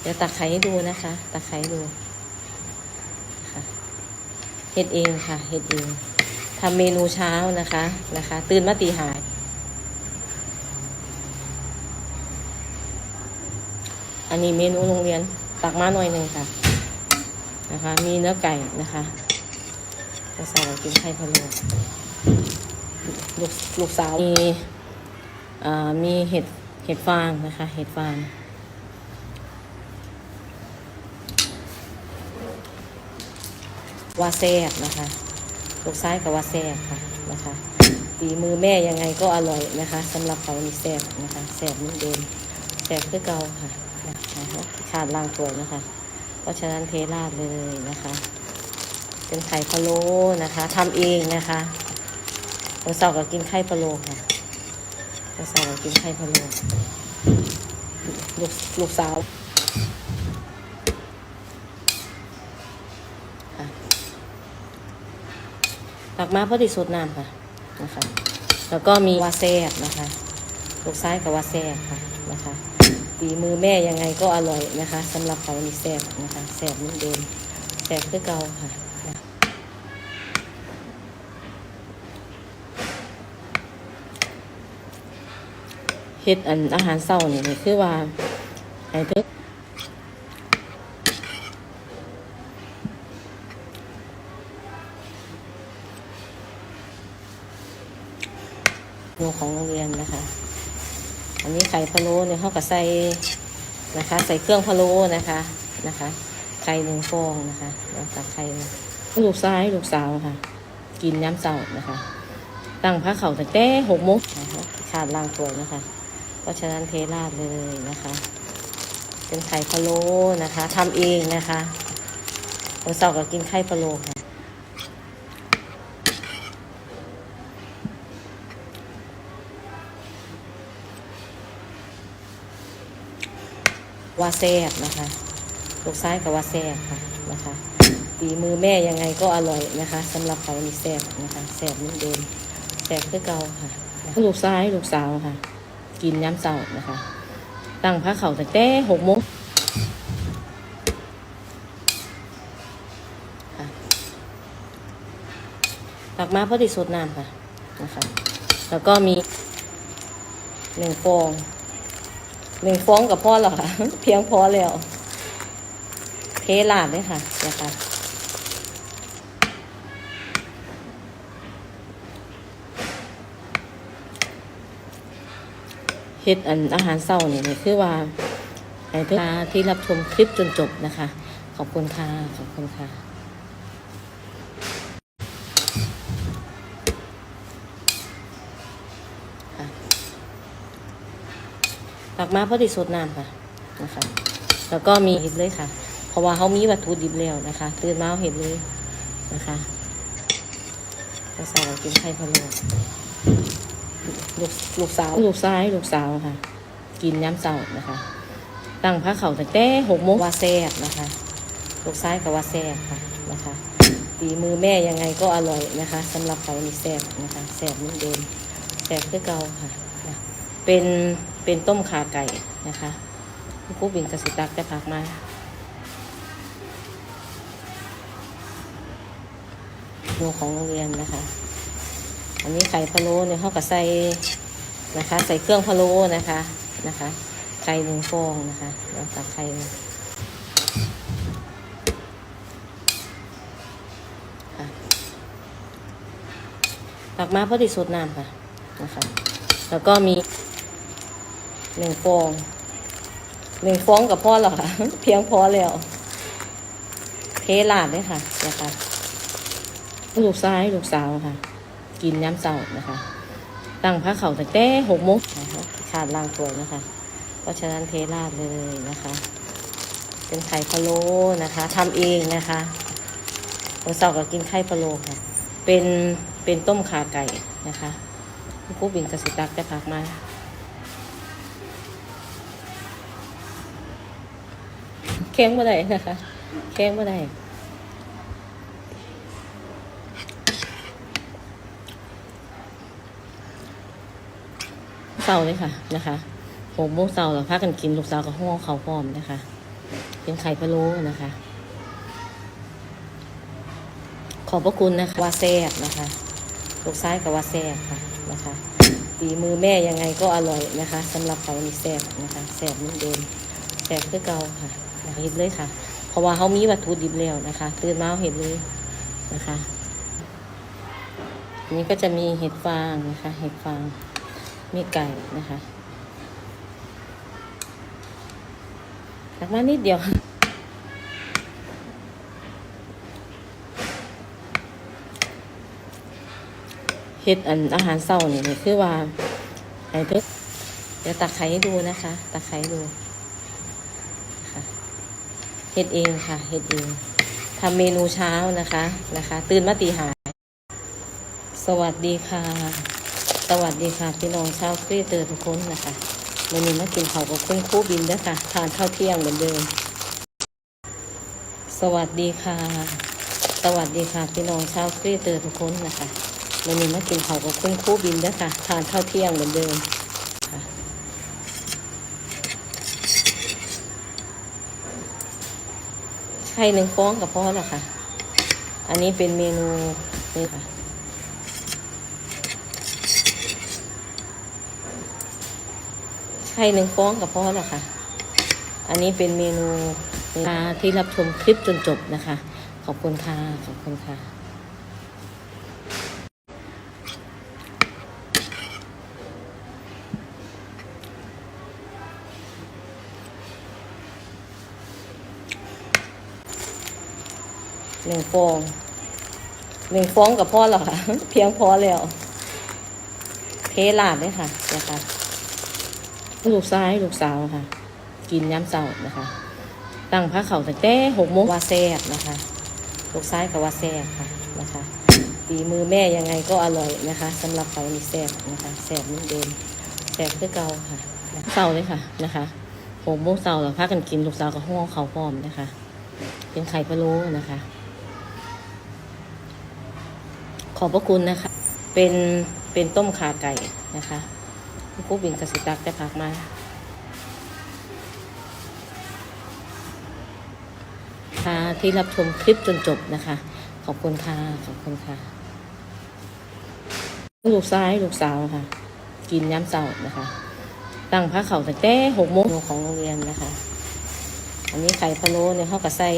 เดี๋ยวตักไข่ให้ดูนะคะ ตักไข่ดูค่ะเฮ็ดเองค่ะเฮ็ดเองทำเมนูเช้านะคะนะคะ ตื่นมาตีหายอันนี้เมนูโรงเรียนตักมาหน่อยหนึ่งค่ะ นะคะ มีเนื้อไก่นะคะจะใส่กินไข่พะโล้ลูกลูกสาวมีอ่ามีเห็ดเห็ดฟางนะคะ เห็ดฟาง ว่าแซ่บนะคะลูกซ้ายกับว่าแซ่บค่ะนะคะฝีมือแม่ยังไงก็อร่อยนะคะสำหรับเขานี่แซ่บนะคะแซ่บเหมือนเดิมแซ่บคือเก่าค่ะนะคะขาดล่างตัวยนะคะ เพราะฉะนั้นเทราดเลยนะคะ เป็นไข่พะโล้นะคะทำเองนะคะวันสาร์ก็กินไข่พะโล้ค่ะวันสาร์ก็กินไข่พะโล้ลูกลูกสาวค่ะ ตักมาพอดีสดน้ำค่ะนะคะแล้วก็มีวาแซบนะคะลูกซ้ายกับวาแซบค่ะนะคะฝีมือแม่ยังไงก็อร่อยนะคะสำหรับเขานี่แซ่บนะคะแซ่บเหมือนเดิมแซ่บคือเก่าค่ะเฮ็ดอันอาหารเช้านี่ก็คือว่าให้เพิ่ นโรงของโรงเรียนนะคะ อันนี้ไข่พะโล้เนี่ยเขาก็ใส่นะคะ ใส่เครื่องพะโล้นะคะนะคะ ไข่หนึ่งฟองนะคะแล้วตักไข่ลูกซ้ายลูกสาวค่ะ กินย้ำเช้านะคะ ตั้งพระเขาตั้งแต่หกโมงนะคะขาดล่างตัวยนะคะ เพราะฉะนั้นเทราดเลยนะคะ เป็นไข่พะโล้นะคะทำเองนะคะวันเสาร์ก็กินไข่พะโล้ค่ะ ว่าแซ่บนะคะลูกซ้ายกับว่าแซ่บค่ะนะคะฝีมือแม่ยังไงก็อร่อยนะคะสำหรับเขานี่แซ่บนะคะแซ่บเหมือนเดิมแซ่บคือเก่าค่ะลูกซ้ายลูกสาวค่ะ กินย้ำเสาร์นะคะ ตั้งพระเขาตั้งแต่หกโมงค่ะตักมาพอดีสดน้ำค่ะนะคะ แล้วก็มีหนึ่งฟอง หนึ่งฟองกับพ่อหรอคะเพียงพอแล้วเทลาดเลยค่ะนะคะเฮ็ดอันอาหารเช้าเนี่ก็คือว่าให้ทุกท่านที่รับชมคลิปจนจบนะคะ ขอบคุณค่ะ ขอบคุณค่ะ ตักมาพอดีสดน้ำค่ะนะคะแล้วก็มีเห็ดเลยค่ะ เพราะว่าเขามีวัตถุดิบแล้วนะคะ ตื่นมาเอาเห็ดเลยนะคะแล้วใส่กินไข่พะโล้ลูกลูกสาวลูกซ้ายลูกสาวค่ะ กินย้ำเสาร์นะคะ ตั้งพระเขาตั้งแต่หกโมงว่าแซ่บนะคะ ลูกซ้ายกับว่าแซ่บค่ะนะคะฝีมือแม่ยังไงก็อร่อยนะคะสำหรับเขานี่แซ่บนะคะแซ่บเหมือนเดิมแซ่บคือเก่าค่ะนะ เป็นเป็นต้มขาไก่นะคะคุณครูบินกสิตักจะพักมาโรงของโรงเรียนนะคะ อันนี้ไข่พะโล้เนี่ยเขาก็ใส่นะคะ ใส่เครื่องพะโล้นะคะนะคะไข่หนึ่งฟองนะคะแล้วตักไข่ตักมาพอดีสดน้ำค่ะนะคะ แล้วก็มี หนึ่งฟองหนึ่งฟองกับพ่อหรอคะเพียงพอแล้วเทลาดเลยค่ะนะคะลูกซ้ายลูกสาวค่ะ กินย้ำเสาร์นะคะ ตั้งพระเขาตั้งแต่หกโมงนะคะขาดล่างตัวยนะคะ เพราะฉะนั้นเทราดเลยนะคะ เป็นไข่พะโล้นะคะทำเองนะคะวันเสาร์ก็กินไข่พะโล้ค่ะ เป็นเป็นต้มขาไก่นะคะคุณครูบินกสิตักจะพักมา ข้งมื่อไหร่นะคะแข้งมื่อไหร่เสาร์เลยค่ะนะคะหกโมงเสาร์เราพากันกินลูกสาวกับห้องเขาวพร้อมนะคะเป็นไข่พะโล้นะคะ ขอบพระคุณนะคะว่าแซ่บนะคะลูกซ้ายกับว่าแซ่บค่ะนะคะฝีมือแม่ยังไงก็อร่อยนะคะสำหรับเขานี่แซ่บนะคะแซ่บเหมือนเดิมแซ่บคือเก่าค่ะ เห็นเลยค่ะ เพราะว่าเขามีวัตถุดิบแล้วนะคะ ตื่นมาเห็นเลยนะคะ นี้ก็จะมีเห็ดฟางนะคะ เห็ดฟาง มีไก่นะคะตักมานิดเดียวเฮ็ดอันอาหารเศร้านี่นี่คือว่าไอ้เพิ่งเดี๋ยวตักไข่ให้ดูนะคะ ตักไข่ดู ฮ็ดเองค่ะเฮ็ดเองทำเมนูเช้านะคะนะคะ ตื่นมาตีหาสวัสดีค่ะ สวัสดีค่ะพี่น้องชาวครีเตอร์ทุกคนนะคะวันนี้มากินข้าวกับคุณครูบินด้วยค่ะทานข้าวเที่ยงเหมือนเดิม สวัสดีค่ะ สวัสดีค่ะพี่น้องชาวครีเตอร์ทุกคนนะคะวันนี้มากินข้าวกับคุณครูบินด้วยค่ะทานข้าวเที่ยงเหมือนเดิมค่ะไข่หนึ่งฟองกับพ่อแล้วค่ะ อันนี้เป็นเมนูนี่ค่ะ ไข่หนึ่งฟองกับพ่อแล้วค่ะ อันนี้เป็นเมนูที่รับชมคลิปจนจบนะคะ ขอบคุณค่ะ ขอบคุณค่ะ หนึ่งฟองหนึ่งฟองกับพ่อแล้วค่ะเพียงพอแล้วเทลาดเลยค่ะนะคะลูกซ้ายลูกสาวค่ะ กินย้ำเสาร์นะคะ ตั้งพระเขาแต่แต่หกโมงวาแซบนะคะ ลูกซ้ายกับวาแซบค่ะนะคะฝีมือแม่ยังไงก็อร่อยนะคะสำหรับเขานี่แซบนะคะแซบเหมือนเดิมแซบคือเก่าค่ะเสาร์เลยค่ะนะคะหกโมงเสาร์เราพากันกินลูกสาวกับห้องเขาพร้อมนะคะ เป็นไข่พะโล้นะคะ ขอบพระคุณนะคะ เป็นเป็นต้มขาไก่นะคะผู้บินกสิตักจะพักมาค่ะที่รับชมคลิปจนจบนะคะ ขอบคุณค่ะ ขอบคุณค่ะ ลูกซ้ายลูกสาวค่ะ กินย้ำเสาร์นะคะ ตั้งพระเขาแต่แต่หกโมงของโรงเรียนนะคะ อันนี้ไข่พะโล้เนี่ยเขาก็ใส่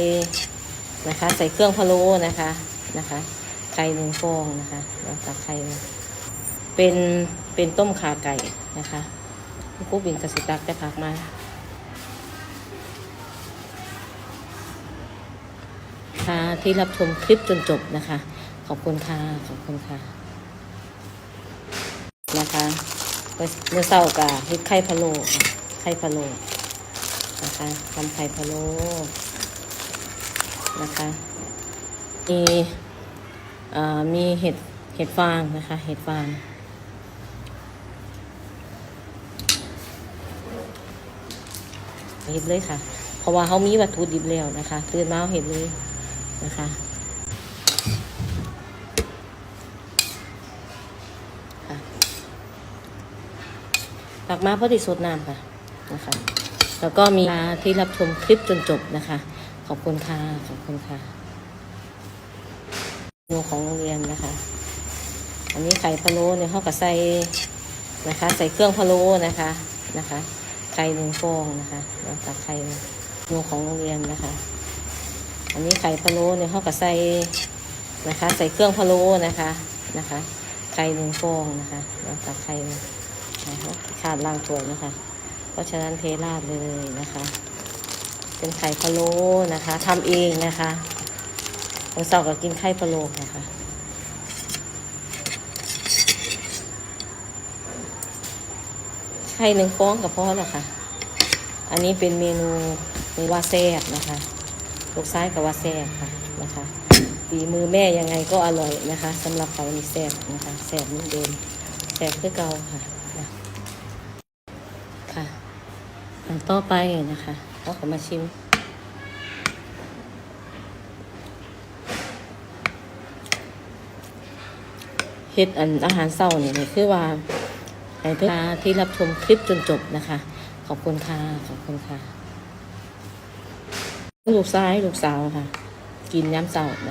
นะคะ ใส่เครื่องพะโล้นะคะนะคะ ข่หนึ่งฟองนะคะแล้วตักไข่มาเป็นเป็นต้มขาไก่นะคะผู้บินกสิตักจะพักมาค่ะที่รับชมคลิปจนจบนะคะ ขอบคุณค่ะ ขอบคุณค่ะ นะคะเมื่อเมื่อเช้ากับเฮ็ดไข่พะโล่ไข่พะโล้นะคะทำไข่พะโล้นะคะมี มีเห็ดเห็ดฟางนะคะ เห็ดฟางเห็ดเลยค่ะ เพราะว่าเขามีวัตถุดิบแล้วนะคะตื่นมาเห็ดเลยนะคะตักมาพอดีสดน้ำค่ะนะคะ แล้วก็มีที่รับชมคลิปจนจบนะคะ ขอบคุณค่ะ ขอบคุณค่ะ เมนูของโรงเรียนนะคะ อันนี้ไข่พะโล้เนี่ยเขาก็ใส่นะคะ ใส่เครื่องพะโล้นะคะนะคะ ไข่หนึ่งฟองนะคะแล้วตักไข่เมนูของโรงเรียนนะคะ อันนี้ไข่พะโล้เนี่ยเขาก็ใส่นะคะ ใส่เครื่องพะโล้นะคะนะคะ ไข่หนึ่งฟองนะคะแล้วตักไข่นะคะขาดล่างถ้วนะคะ เพราะฉะนั้นเทราดเลยนะคะ เป็นไข่พะโล้นะคะทำเองนะคะ วันเสาร์ก็กินไข่พะโล้นะคะไข่หนึ่งฟองกับพ่อแล้วค่ะ อันนี้เป็นเมนูเมนูวาแซบนะคะลูกซ้ายกับวาแซบค่ะนะคะฝีมือแม่ยังไงก็อร่อยนะคะสำหรับเขานี่แซบนะคะแซบเหมือเดิมแซบคือเก่าค่ะค่ะ ต่อไปนะคะเราก็มาชิม ฮ็ดอันอาหารเศร้านี่คือว่าไอ้เพื่อที่รับชมคลิปจนจบนะคะ ขอบคุณค่ะ ขอบคุณค่ะ ลูกซ้ายลูกสาวค่ะ กินย้ำเสาร์นะ